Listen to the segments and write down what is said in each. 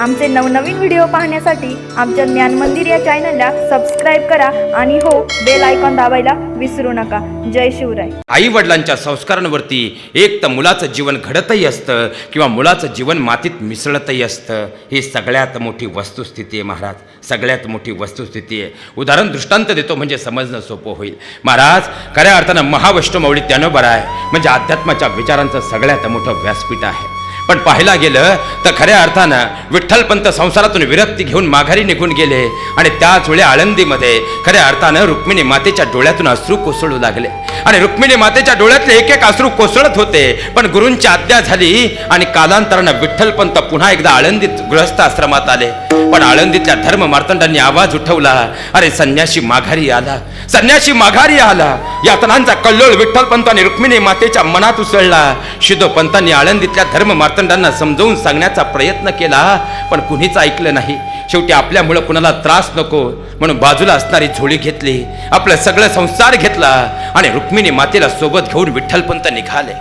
आमचे नवनवीन व्हिडिओ पाहण्यासाठी आमच्या ज्ञान मंदिर या चॅनलला सबस्क्राईब करा आणि हो बेल आयकॉन दाबायला विसरू नका. जय शिवराय. आई वडिलांच्या संस्कारांवरती एक तर मुलाचं जीवन घडतही असतं किंवा मुलाचं जीवन मातीत मिसळतही असतं. ही सगळ्यात मोठी वस्तुस्थिती आहे महाराज. सगळ्यात मोठी वस्तुस्थिती आहे. उदाहरण दृष्टांत देतो म्हणजे समजणं सोपं होईल. महाराज खऱ्या अर्थानं महावैष्णवमौली त्यानं बरं आहे. म्हणजे अध्यात्माच्या विचारांचं सगळ्यात मोठं व्यासपीठ आहे. पण पाहायला गेलं तर खऱ्या अर्थानं विठ्ठलपंत संसारातून विरक्ती घेऊन माघारी निघून गेले. आणि त्याच वेळी आळंदीमध्ये खऱ्या अर्थानं रुक्मिणी मातेच्या डोळ्यातून अश्रू कोसळू लागले. आणि रुक्मिणी मातेच्या डोळ्यातले एक एक अश्रू कोसळत होते. पण गुरूंची आज्ञा झाली आणि कालांतरानं विठ्ठलपंत पुन्हा एकदा आळंदीत गृहस्थ आश्रमात आले. पण आळंदीतल्या धर्म मार्तंडांनी आवाज उठवला. अरे संन्याशी माघारी आला. संन्याशी माघारी आला. यातनांचा कल्लोळ विठ्ठलपंत आणि रुक्मिणी मातेच्या मनात उसळला. शिदोपंतांनी आळंदीतल्या धर्म मार्तंडांना समजवून सांगण्याचा प्रयत्न केला पण कुणीच ऐकलं नाही. शेवटी आपल्यामुळं कुणाला त्रास नको म्हणून बाजूला असणारी झोळी घेतली. आपलं सगळं संसार घेतला आणि रुक्मिणी मातेला सोबत घेऊन विठ्ठलपंत निघाले.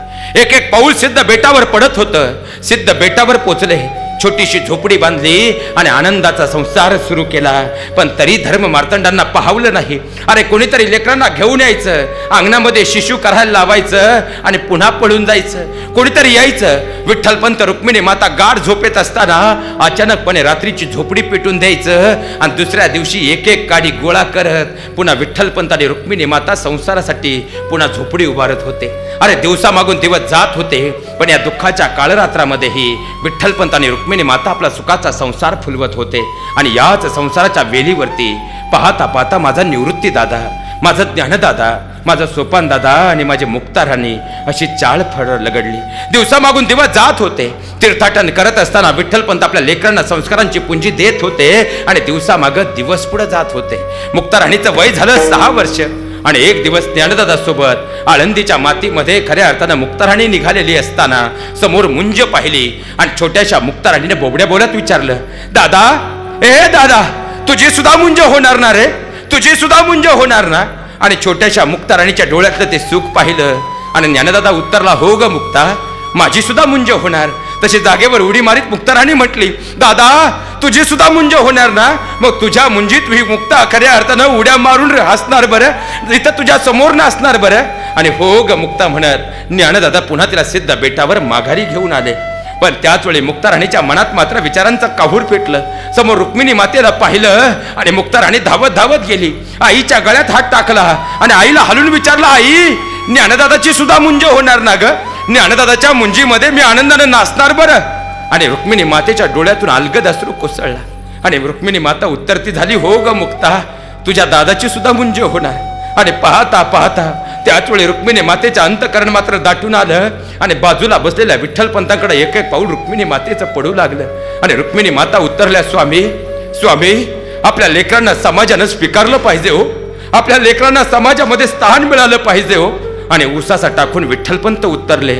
एक एक पाऊल सिद्ध बेटावर पडत होतं. सिद्ध बेटावर पोचले. छोटीशी झोपडी बांधली आणि आनंदाचा संसार सुरू केला. पण तरी धर्म मार्तंडांना पाहवलं नाही. अरे कोणीतरी लेकरांना घेऊन यायचं. अंगणामध्ये शिशू करायला लावायचं आणि पुन्हा पळून जायचं. कोणीतरी यायचं. विठ्ठलपंत रुक्मिणी माता गाढ झोपेत असताना अचानकपणे रात्रीची झोपडी पेटून द्यायचं आणि दुसऱ्या दिवशी एक एक काडी गोळा करत पुन्हा विठ्ठलपंत आणि रुक्मिणी माता संसारासाठी पुन्हा झोपडी उभारत होते. अरे दिवसा मागून दिवस जात होते पण या दुःखाच्या काळरात्रामध्येही विठ्ठलपंत आणि रुक्मिणी माता आपला सुखाचा संसार फुलवत होते. आणि याच संसाराच्या वेलीवरती पाहता पाहता माझा निवृत्ती दादा माझा ज्ञानदादा माझा सोपानदादा आणि माझे मुक्ताराणी अशी चाळ फळ लगडली. दिवसामागून दिवस जात होते. तीर्थाटन करत असताना विठ्ठलपंत आपल्या लेकरांना संस्कारांची पुंजी देत होते आणि दिवसामागं दिवस पुढे जात होते. मुक्ताराणीचं वय झालं सहा वर्ष आणि एक दिवस ज्ञानदादासोबत आळंदीच्या मातीमध्ये खऱ्या अर्थानं मुक्ताराणी निघालेली असताना समोर मुंज पाहिली आणि छोट्याशा मुक्ताराणीने बोबड्या बोलत विचारलं दादा ए दादा तुझी सुद्धा मुंज होणार ना रे? तुझी सुद्धा मुंज होणार ना? आणि छोट्याशा मुक्ताराणीच्या डोळ्यातलं ते सुख पाहिलं. आणि ज्ञानदादा उत्तरला हो ग मुक्ता माझी सुद्धा मुंज होणार. तशी जागेवर उडी मारीत मुक्ताराणी म्हटली दादा तुझी सुद्धा मुंज होणार ना? मग तुझ्या मुंजीत ही मुक्ता खऱ्या अर्थानं उड्या मारून हसणार बरं? इथं तुझ्या समोर नसणार बरं? आणि हो ग मुक्ता म्हणत ज्ञानदादा पुन्हा तिला सिद्ध बेटावर माघारी घेऊन आले. पण त्याच वेळी मुक्ताराणीच्या मनात मात्र विचारांचं काहूर पेटलं. समोर रुक्मिणी मातेला पाहिलं आणि मुक्ताराणी धावत धावत गेली. आईच्या गळ्यात हात टाकला आणि आईला हलून विचारला आई ज्ञानदादाची सुद्धा मुंज होणार ना ग? ज्ञानदादाच्या मुंजीमध्ये मी आनंदाने नाचणार बरं. आणि रुक्मिणी मातेच्या डोळ्यातून अलगद अश्रू कोसळला. आणि रुक्मिणी माता उत्तरती झाली हो ग मुक्ता तुझ्या दादाची सुद्धा मुंज होणार. आणि पाहता पाहता त्याच वेळी रुक्मिणी मातेचं अंतकरण मात्र दाटून आलं आणि बाजूला बसलेल्या विठ्ठलपंतांकडे एक एक पाऊल रुक्मिणी मातेचं पडू लागलं. आणि रुक्मिणी माता उत्तरल्या स्वामी स्वामी आपल्या लेकरांना समाजानं स्वीकारलं पाहिजे हो. आपल्या लेकरांना समाजामध्ये स्थान मिळालं पाहिजे हो. आणि उसासा टाकून विठ्ठलपंत उत्तरले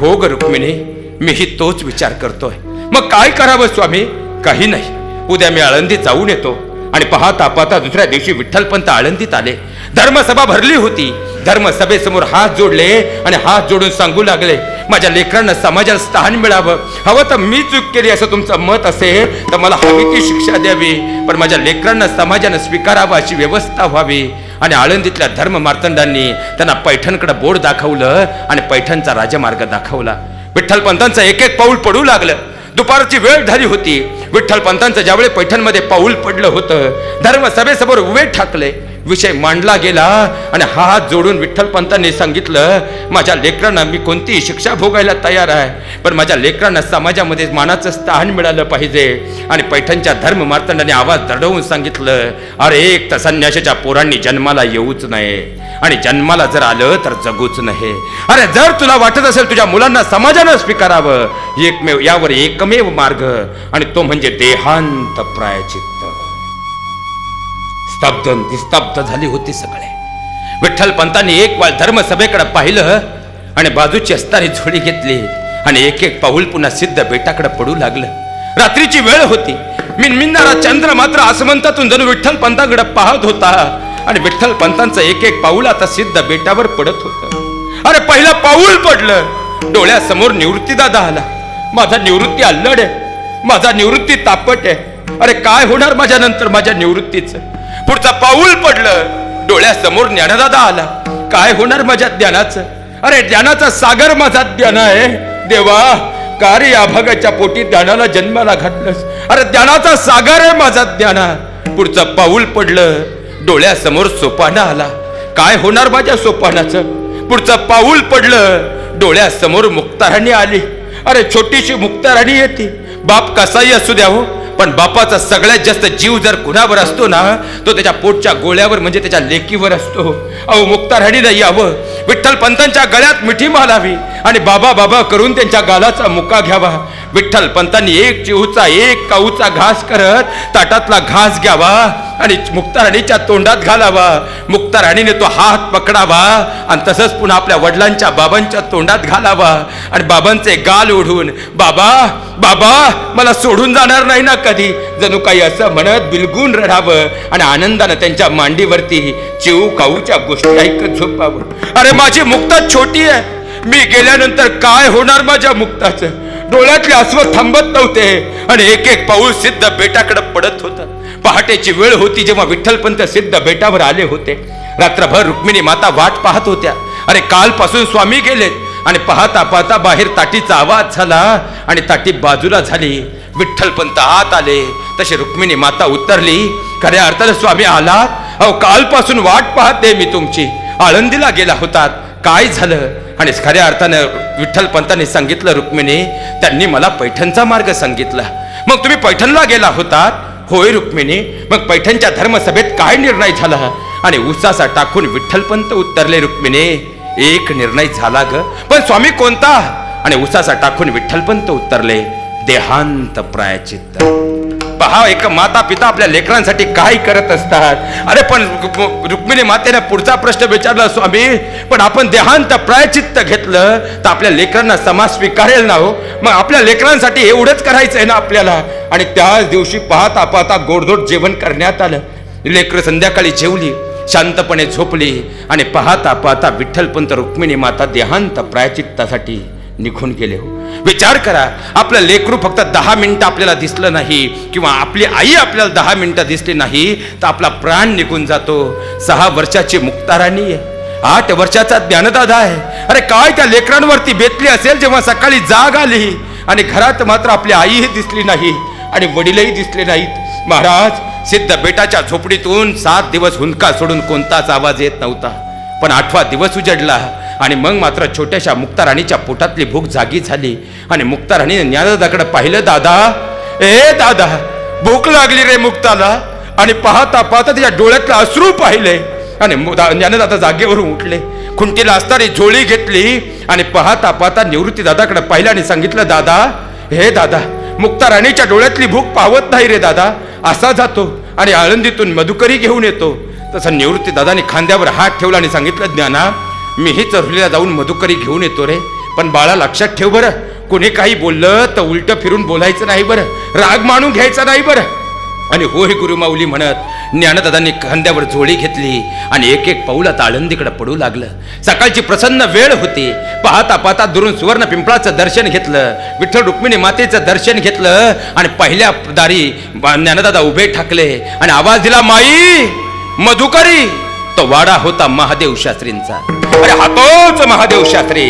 हो ग रुक्मिणी मीही तोच विचार करतोय. मग काय करावं स्वामी? काही नाही. उद्या मी आळंदीत जाऊन येतो. आणि पाहता पाहता दुसऱ्या दिवशी विठ्ठलपंत आळंदीत आले. धर्मसभा भरली होती. धर्मसभेसमोर हात जोडले आणि हात जोडून सांगू लागले माझ्या लेकरांना समाजाला स्थान मिळावं. हवं तर मी चूक केली असं तुमचं मत असेल तर मला हवी ती शिक्षा द्यावी. पण माझ्या लेकरांना समाजानं स्वीकारावं अशी व्यवस्था व्हावी. आणि आळंदीतल्या धर्म मार्तंडांनी त्यांना पैठणकडे बोर्ड दाखवलं आणि पैठणचा राजमार्ग दाखवला. विठ्ठलपंतांचं एक एक पाऊल पडू लागलं. दुपारची वेळ झाली होती. विठ्ठलपंतांचं ज्यावेळी पैठणमध्ये पाऊल पडलं होतं धर्मसभेसमोर उभे ठाकले. विषय मांडला गेला आणि हा हात जोडून विठ्ठलपंतांनी सांगितलं माझ्या लेकरांना मी कोणतीही शिक्षा भोगायला तयार आहे पण माझ्या लेकरांना समाजामध्ये मानाचं स्थान मिळालं पाहिजे. आणि पैठणच्या धर्म मार्तंडाने आवाज दडवून सांगितलं अरे एक तर संन्याशाच्या पोरांनी जन्माला येऊच नये आणि जन्माला जर आलं तर जगूच नये. अरे जर तुला वाटत असेल तुझ्या मुलांना समाजानं स्वीकारावं एकमेव यावर एकमेव मार्ग आणि तो म्हणजे देहांत प्रायचित्त स्तब्ध निस्तब्ध झाली होती सगळे. विठ्ठल पंतांनी एक वाल धर्मसभेकडे पाहिलं आणि बाजूची असतानी झोळी घेतली आणि एक एक पाऊल पुन्हा सिद्ध बेटाकडे पडू लागलं. रात्रीची वेळ होती. मिनमिनणारा चंद्र मात्र आसमंतातून जणू विठ्ठल पंताकडे पाहत होता आणि विठ्ठल पंतांचं एक एक पाऊल आता सिद्ध बेटावर पडत होत. अरे पहिलं पाऊल पडलं. डोळ्यासमोर निवृत्ती दादा आला. माझा निवृत्ती अल्लड आहे. माझा निवृत्ती तापट आहे. अरे काय होणार माझ्या नंतर माझ्या निवृत्तीचं? पुढचा पाऊल पडलं डोळ्यासमोर ज्ञानदादा आला. काय होणार माझ्या ज्ञानाचं? अरे ज्ञानाचा सागर माझा ज्ञान आहे. देवा का रे या भागाच्या पोटी ज्ञानाला जन्माला घातलंस? अरे ज्ञानाचा सागर आहे माझा ज्ञाना. पुढचं पाऊल पडलं डोळ्यासमोर सोपाना आला. काय होणार माझ्या सोपानाचं? पुढचं पाऊल पडलं डोळ्यासमोर मुक्ताराणी आली. अरे छोटीशी मुक्ताराणी येते. बाप कसाही असू द्या हो. पण बापाचा सगळ्यात जास्त जीव जर कुणावर असतो ना तो त्याच्या पोटच्या गोळ्यावर म्हणजे त्याच्या लेकीवर असतो. अहो मुक्ताराणीला यावं. विठ्ठल पंतांच्या गळ्यात मिठी मालावी आणि बाबा बाबा करून त्यांच्या गालाचा मुका घ्यावा. विठ्ठल पंतांनी एक चिहूचा एक काऊचा घास करत ताटातला घास घ्यावा आणि मुक्ताराणीच्या तोंडात घालावा. मुक्ताराणीने तो हात पकडावा आणि तसंच पुन्हा आपल्या वडिलांच्या बाबांच्या तोंडात घालावा आणि बाबांचे गाल ओढून बाबा बाबा मला सोडून जाणार नाही ना कधी? जणू काही असं म्हणत बिलगून रडावं आणि आनंदानं त्यांच्या मांडीवरती चिऊ काऊच्या गोष्टी ऐकत झोपावं. अरे माझी मुक्ता छोटी आहे. मी गेल्यानंतर काय होणार माझ्या मुक्ताचं? डोळ्यातले अश्व थांबत नव्हते. आणि एक एक पाऊल सिद्ध बेटाकडे पडत होतं. पहाटेची वेळ होती जेव्हा विठ्ठलपंत सिद्ध बेटावर आले होते. रात्रभर रुक्मिणी माता वाट पाहत होत्या. अरे कालपासून स्वामी गेलेत. आणि पाहता पाहता बाहेर ताटीचा आवाज झाला आणि ताटी बाजूला झाली. विठ्ठलपंत आत आले. तशी रुक्मिणी माता उतरली. खऱ्या अर्थानं स्वामी आलात. अहो कालपासून वाट पाहते मी तुमची. आळंदीला गेला होतात. काय झालं? आणि खऱ्या अर्थानं विठ्ठल पंतांनी सांगितलं रुक्मिणी त्यांनी मला पैठणचा मार्ग सांगितला. मग तुम्ही पैठणला गेला होतात? होय रुक्मिणी. मग पैठणच्या धर्मसभेत काय निर्णय झाला? आणि उसासा टाकून विठ्ठलपंत उत्तरले रुक्मिणी. एक निर्णय झाला ग. पण स्वामी कोणता? आणि उसासा टाकून विठ्ठलपंत उत्तरले. देहांत प्रायचित्त. पहा एक माता पिता आपल्या लेकरांसाठी काय करत असतात. अरे पण रुक्मिणी मातेने पुढचा प्रश्न विचारला स्वामी पण आपण देहांत प्रायचित्त घेतलं तर आपल्या लेकरांना समाज स्वीकारेल ना हो? मग आपल्या लेकरांसाठी एवढंच करायचं आहे ना आपल्याला? आणि त्याच दिवशी पाहता पाहता गोडधोड जेवण करण्यात आलं. लेकरं संध्याकाळी जेवली शांतपणे झोपली आणि पाहता पाहता विठ्ठलपंत रुक्मिणी माता देहांत प्रायचित्तासाठी निघून गेले हो. विचार करा आपलं लेकरू फक्त दहा मिनटं आपल्याला दिसलं नाही किंवा आपली आई आपल्याला दहा मिनटं दिसली नाही तर आपला प्राण निघून जातो. सहा वर्षाची मुक्ताराणी आहे. आठ वर्षाचा ज्ञानदादा आहे. अरे काय त्या लेकरांवरती बेतली असेल जेव्हा सकाळी जाग आली? आणि घरात मात्र आपली आईही दिसली नाही आणि वडीलही दिसले नाहीत. महाराज सिद्ध बेटाच्या झोपडीतून सात दिवस हुंदका सोडून कोणताच आवाज येत नव्हता. पण आठवा दिवस उजडला. आणि मग मात्र छोट्याशा मुक्ताराणीच्या पोटातली भूक जागी झाली. आणि मुक्ताराणीने ज्ञानदाकडे पाहिलं दादा ए दादा भूक लागली रे मुक्ताला. आणि पाहता पाहता तिच्या डोळ्यातलं अश्रू पाहिले. आणि ज्ञानदादा जागेवरून उठले. खुंटीला असताना झोळी घेतली आणि पाहता पाहता निवृत्ती दादाकडे पाहिलं आणि सांगितलं दादा हे दादा मुक्ताराणीच्या डोळ्यातली भूक पावत नाही रे दादा. असा जातो आणि आळंदीतून मधुकरी घेऊन येतो. तसं निवृत्ती दादाने खांद्यावर हात ठेवला आणि सांगितलं ज्ञाना मीही चरुलीला जाऊन मधुकरी घेऊन येतो रे. पण बाळा लक्षात ठेव बरं. कोणी काही बोललं तर उलट फिरून बोलायचं नाही बरं. राग मानून घ्यायचा नाही बरं. आणि होय गुरुमाऊली म्हणत ज्ञानदादांनी खांद्यावर झोळी घेतली आणि एक एक पाऊलात आळंदीकडे पडू लागलं. सकाळची प्रसन्न वेळ होती. पाहता पाहता दुरून सुवर्ण पिंपळाचं दर्शन घेतलं विठ्ठल रुक्मिणी मातेचं दर्शन घेतलं आणि पहिल्या दारी ज्ञानदादा उभे ठाकले आणि आवाज दिला माई मधुकरी तो वाडा होता महादेव शास्त्रींचा. अरे हातोच महादेव शास्त्री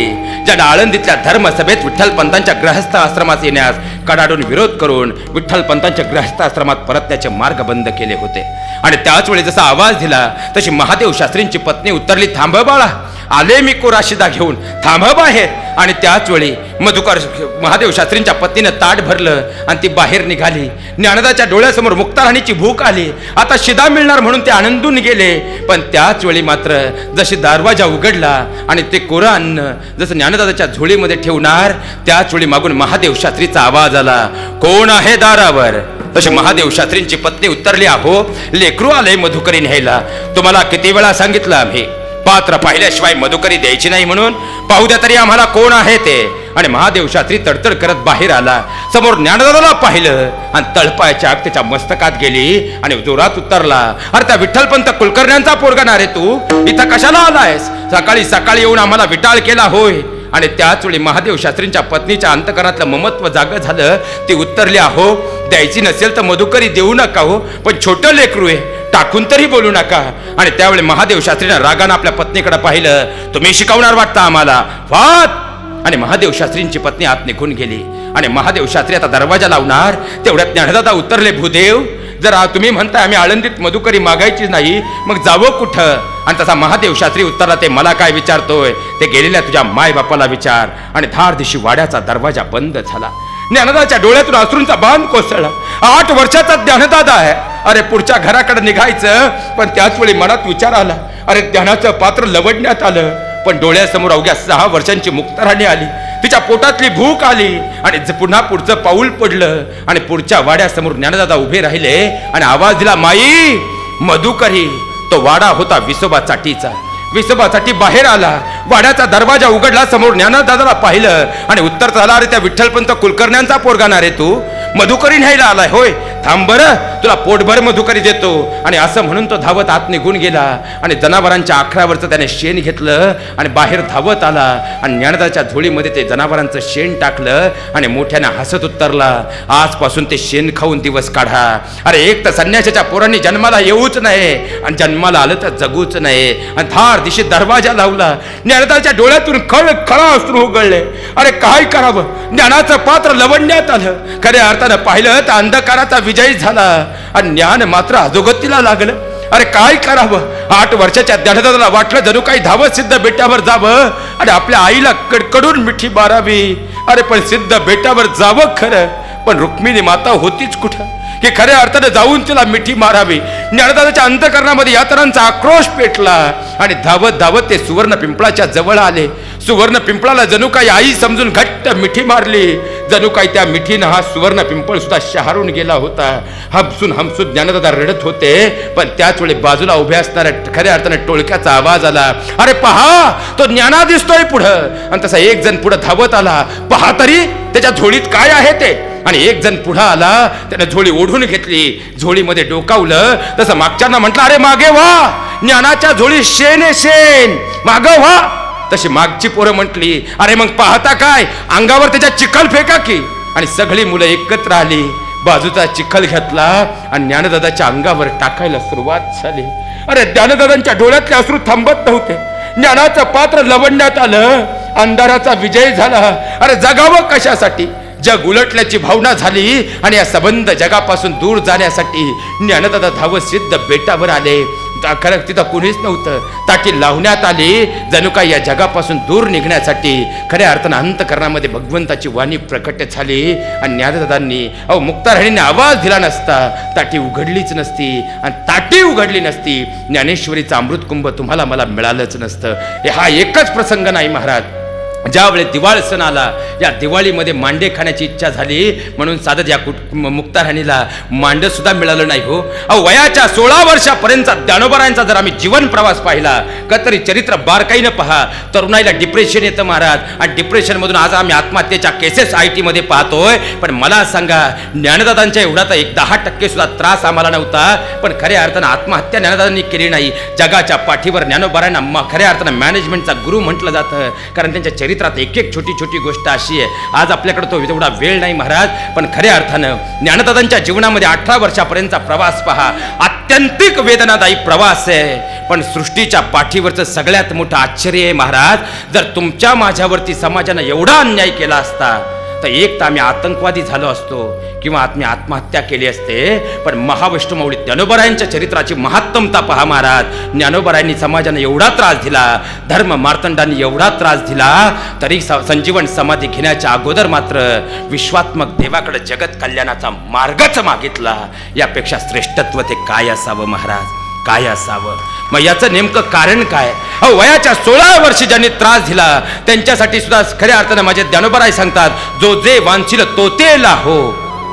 ज्या आळंदीतल्या धर्मसभेत विठ्ठल पंतांच्या ग्रहस्थ आश्रमात येण्यास कडाडून विरोध करून विठ्ठल पंतांच्या ग्रहस्थ आश्रमात परतण्याचे मार्ग बंद केले होते. आणि त्याच वेळी जसा आवाज दिला तशी महादेव शास्त्रींची पत्नी उतरली थांब बाळा आले मी कोराशिदा घेऊन. थांबा बाहेर. आणि त्याच वेळी मधुकर महादेव शास्त्रींच्या पत्नीनं ताट भरलं आणि ती बाहेर निघाली. ज्ञानदाच्या डोळ्यासमोर मुक्ताराणीची भूक आली. आता शिदा मिळणार म्हणून ते आनंदून गेले. पण त्याच वेळी मात्र जशी दरवाजा उघडला आणि ते कोरं अन्न जसं ज्ञानदादाच्या झोळीमध्ये ठेवणार त्याच वेळी मागून महादेव शास्त्रीचा आवाज आला. कोण आहे दारावर? तसे महादेव शास्त्रींची पत्नी उत्तरली आहो लेकरू आलंय मधुकरी न्यायला. तुम्हाला किती वेळा सांगितलं आम्ही. पात्र पाहिल्याशिवाय मधुकरी द्यायची नाही म्हणून पाहू द्या तरी आम्हाला कोण आहे ते. आणि महादेव शास्त्री तडतड करत बाहेर आला. समोर ज्ञानदादाला पाहिलं आणि तळपायच्या आग त्याच्या मस्तकात गेली आणि जोरात उतरला. अरे त्या विठ्ठलपंत कुलकर्ण्यांचा पोरगा ना रे तू? इथं कशाला आलायस? सकाळी सकाळी येऊन आम्हाला विटाळ केला होय. आणि त्याच वेळी महादेव शास्त्रींच्या पत्नीच्या अंतकरणातलं ममत्व जाग झालं. ती उत्तरली आहो द्यायची नसेल तर मधुकरी देऊ नका हो पण छोटं लेकरू आहे टाकून तरी बोलू नका. आणि त्यावेळी महादेव शास्त्रीनं रागानं आपल्या पत्नीकडे पाहिलं. तुम्ही शिकवणार वाटतं आम्हाला. वाद आणि महादेव शास्त्रींची पत्नी आत निघून गेली. आणि महादेव शास्त्री आता दरवाजा लावणार तेवढ्यात ज्ञानदादा उतरले भूदेव जर तुम्ही म्हणताय आम्ही आळंदीत मधुकरी मागायचीच नाही मग जावं कुठं? आणि तसा महादेव शास्त्री उत्तरला ते मला काय विचारतोय? ते गेलेल्या तुझ्या मायबापाला विचार. आणि धार दिशी वाड्याचा दरवाजा बंद झाला. ज्ञानदाच्या डोळ्यातून अश्रूंचा बांध कोसळला. आठ वर्षाचा ज्ञानदादा आहे. अरे पुढच्या घराकडे निघायचं पण त्याच वेळी मनात विचार आला. अरे ज्ञानाचं पात्र लवडण्यात आलं. पण डोळ्यासमोर अवघ्या सहा वर्षांची मुक्तराणी आली. तिच्या पोटातली भूक आली आणि पुन्हा पुढचं पाऊल पडलं आणि पुढच्या वाड्यासमोर ज्ञानदादा उभे राहिले आणि आवाज दिला माई मधुकरी तो वाडा होता विसोबा चाटीचा विसोबासाठी बाहेर आला. वाड्याचा दरवाजा उघडला समोर ज्ञानदादाला पाहिलं आणि उत्तर झाला अरे त्या विठ्ठलपंत कुलकर्ण्यांचा पोरगाणार रे तू? मधुकरी न्यायला आलाय. होय थांब बरं. तुला पोटभर मधुकरी देतो. आणि असं म्हणून तो धावत आत निघून गेला. आणि जनावरांच्या आखरावरचं त्याने शेण घेतलं. आणि बाहेर धावत आला. आणि ज्ञानदाच्या झोळीमध्ये ते जनावरांचं शेण टाकलं. आणि मोठ्याने हसत उत्तरला आजपासून ते शेण खाऊन दिवस काढा. अरे एक तर संन्याशाच्या पोरांनी जन्माला येऊच नाही आणि जन्माला आलं तर जगूच नाही आणि धार दिशी दरवाजा लावला. ज्ञानदाच्या डोळ्यातून खळ खळा अश्रू उघडले अरे काय करावं? ज्ञानाचं पात्र लवडण्यात आलं. खऱ्या अर्थानं पाहिलं तर अंधकाराचा विजय झाला. आणि ज्ञान मात्र अधोगतीला लागलं. अरे काय करावं? आठ वर्षाच्या दडदाला वाटलं जणू काही धावत सिद्ध बेटावर जावं. आणि आपल्या आईला कडकडून मिठी मारावी. अरे पण सिद्ध बेटावर जावं खरं. पण रुक्मिणी माता होतीच कुठं? की खऱ्या अर्थानं जाऊन तिला मिठी मारावी. ज्ञानदादाच्या अंतकरणामध्ये यात्रांचा आक्रोश पेटला. आणि धावत धावत ते सुवर्ण पिंपळाच्या जवळ आले. सुवर्ण पिंपळाला जणू काही आई समजून घट्ट मिठी मारली. जणू काय त्या मिठीनं हा सुवर्ण पिंपळ सुद्धा शहारून गेला होता. हमसून हमसून ज्ञानदादा रडत होते पण त्याच वेळी बाजूला उभे असणाऱ्या खऱ्या अर्थाने टोळक्याचा आवाज आला. अरे पहा तो ज्ञाना दिसतोय पुढं. आणि तसा एक जण पुढं धावत आला. पहा तरी त्याच्या झोळीत काय आहे ते? आणि एक जण पुढं आला. त्याने झोळी ओढून घेतली. झोळीमध्ये डोकावलं. तसं मागच्यांना म्हटलं अरे मागे व्हा ज्ञानाच्या झोळी शेन शेन. माग व्हा. तशी मागची पोरं म्हटली अरे मग पाहता काय? अंगावर त्याच्या चिखल फेका की? आणि सगळी मुलं एकत्र आली बाजूचा चिखल घेतला आणि ज्ञानदादाच्या अंगावर टाकायला सुरुवात झाली. अरे ज्ञानदादांच्या डोळ्यातले अश्रू थांबत नव्हते. ज्ञानाचं पात्र लवडण्यात आलं अंधाराचा विजय झाला. अरे जगावं कशासाठी? जग उलटल्याची भावना झाली आणि या संबंध जगापासून दूर जाण्यासाठी ज्ञानदादा धावत सिद्ध बेटावर आले. खरं तिथं कुणीच नव्हतं. ताटी लावण्यात आली जणू काय या जगापासून दूर निघण्यासाठी. खऱ्या अर्थानं अंतकरणामध्ये भगवंताची वाणी प्रकट झाली आणि ज्ञानदादांनी अहो मुक्ताराणीने आवाज दिला नसता. ताटी उघडलीच नसती आणि ताटी उघडली नसती. ज्ञानेश्वरीचं अमृतकुंभ तुम्हाला मला मिळालंच नसतं. हा एकच प्रसंग नाही महाराज. ज्यावेळी दिवाळ सण आला या दिवाळीमध्ये मांडे खाण्याची इच्छा झाली म्हणून साधत या कुट मुक्ताराणीला मांड सुद्धा मिळालं नाही हो. अहो वयाच्या सोळा वर्षापर्यंतचा ज्ञानोबरांचा जर आम्ही जीवन प्रवास पाहिला का तरी चरित्र बारकाईनं पहा. तरुणाईला डिप्रेशन येतं महाराज. आणि डिप्रेशनमधून आज आम्ही आत्महत्येच्या केसेस आय टीमध्ये पाहतोय. पण मला सांगा ज्ञानदादांच्या एवढा तर एक दहा टक्के सुद्धा त्रास आम्हाला नव्हता. पण खऱ्या अर्थानं आत्महत्या ज्ञानदादांनी केली नाही. जगाच्या पाठीवर ज्ञानोबारांना खऱ्या अर्थानं मॅनेजमेंटचा गुरु म्हटलं जातं. कारण त्यांच्या चरित्र चरित्रात एक एक छोटी छोटी गोष्ट अशी आहे. आज आपल्याकडे तो तेवढा वेळ नाही महाराज पण खऱ्या अर्थानं ज्ञानदादांच्या जीवनामध्ये अठरा वर्षापर्यंतचा प्रवास पहा. अत्यंतिक वेदनादायी प्रवास आहे. पण सृष्टीच्या पाठीवरचं सगळ्यात मोठं आश्चर्य आहे महाराज जर तुमच्या माझ्यावरती समाजानं एवढा अन्याय केला असता तर एक तर आम्ही आतंकवादी झालो असतो किंवा आम्ही आत्महत्या केली असते पण महाविष्णुमौली ज्ञानोबरायांच्या चरित्राची महत्तमता पहा महाराज. ज्ञानोबरायांनी समाजाने एवढा त्रास दिला धर्म मार्तंडांनी एवढा त्रास दिला तरी स- संजीवन समाधी घेण्याच्या अगोदर मात्र विश्वात्मक देवाकडे जगत कल्याणाचा मार्गच मागितला. यापेक्षा श्रेष्ठत्व ते काय असावं महाराज? काय असावं? मग याचं नेमकं कारण काय? अहो वयाच्या सोळा वर्षी ज्यांनी त्रास दिला त्यांच्यासाठी सुद्धा खऱ्या अर्थानं माझे ज्ञानोबराय सांगतात जो जे वांछिल तो ते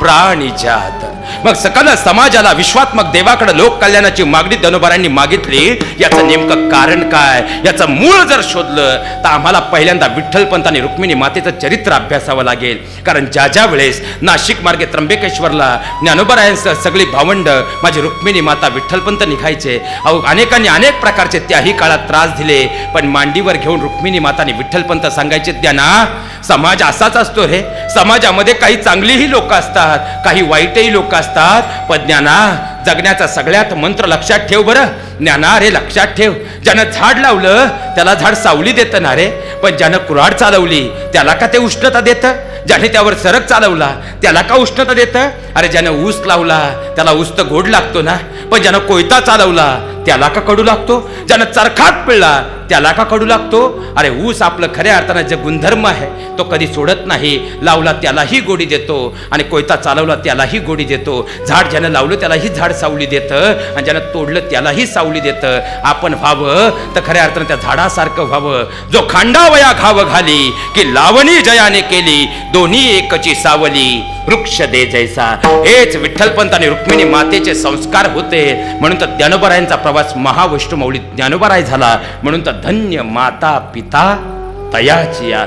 लाहो प्राणिजात मग सकल समाजाला विश्वात्मक देवाकडे लोक कल्याणाची मागणी दनोबारांनी मागितली. याचं नेमकं कारण काय? याचं मूळ जर शोधलं तर आम्हाला पहिल्यांदा विठ्ठलपंत आणि रुक्मिणी मातेचं चरित्र अभ्यासावं लागेल. कारण ज्या ज्या वेळेस नाशिक मार्गे त्र्यंबकेश्वरला ज्ञानोबरायांसह सगळी भावंड माझी रुक्मिणी माता विठ्ठलपंत निघायचे अहो अनेकांनी अनेक प्रकारचे त्याही काळात त्रास दिले. पण मांडीवर घेऊन रुक्मिणी माताने विठ्ठलपंत सांगायचे त्यांना समाज असाच असतो रे समाजामध्ये काही चांगलीही लोक असतात काही वाईटही लोक असतात. पण ज्ञाना जगण्याचा सगळ्यात मंत्र लक्षात ठेव बरं. ज्ञाना रे लक्षात ठेव. ज्यानं झाड लावलं त्याला झाड सावली देतं ना रे? पण ज्यानं कुऱ्हाड चालवली त्याला का ते उष्णता देतं? ज्याने त्यावर सरक चालवला त्याला का उष्णता देतं? अरे ज्यानं ऊस लावला त्याला ऊस तर गोड लागतो ना? पण ज्यानं कोयता चालवला त्याला का कडू लागतो? ज्यानं चरखात पिळला त्याला का कडू लागतो? अरे ऊस आपलं खऱ्या अर्थानं जे गुणधर्म आहे तो कधी सोडत नाही. लावला त्यालाही गोडी देतो. आणि कोयता चालवला त्यालाही गोडी देतो. झाड ज्यानं लावलं त्यालाही झाड सावली देतं. आणि ज्यानं तोडलं त्यालाही सावली देतं. आपण व्हावं तर खऱ्या अर्थानं त्या झाडा झाडासारखं व्हावं. जो खांडावया घाव घाली की लावणी जयाने केली दोन्ही एकची सावली. वृक्ष दे जैसा. हेच विठ्ठलपंत आणि रुक्मिणी मातेचे संस्कार होते. म्हणून तर ज्ञानोबरायांचा प्रवास महाविष्णुमौली ज्ञानोबराय झाला. म्हणून तर धन्य माता पिता तयाची या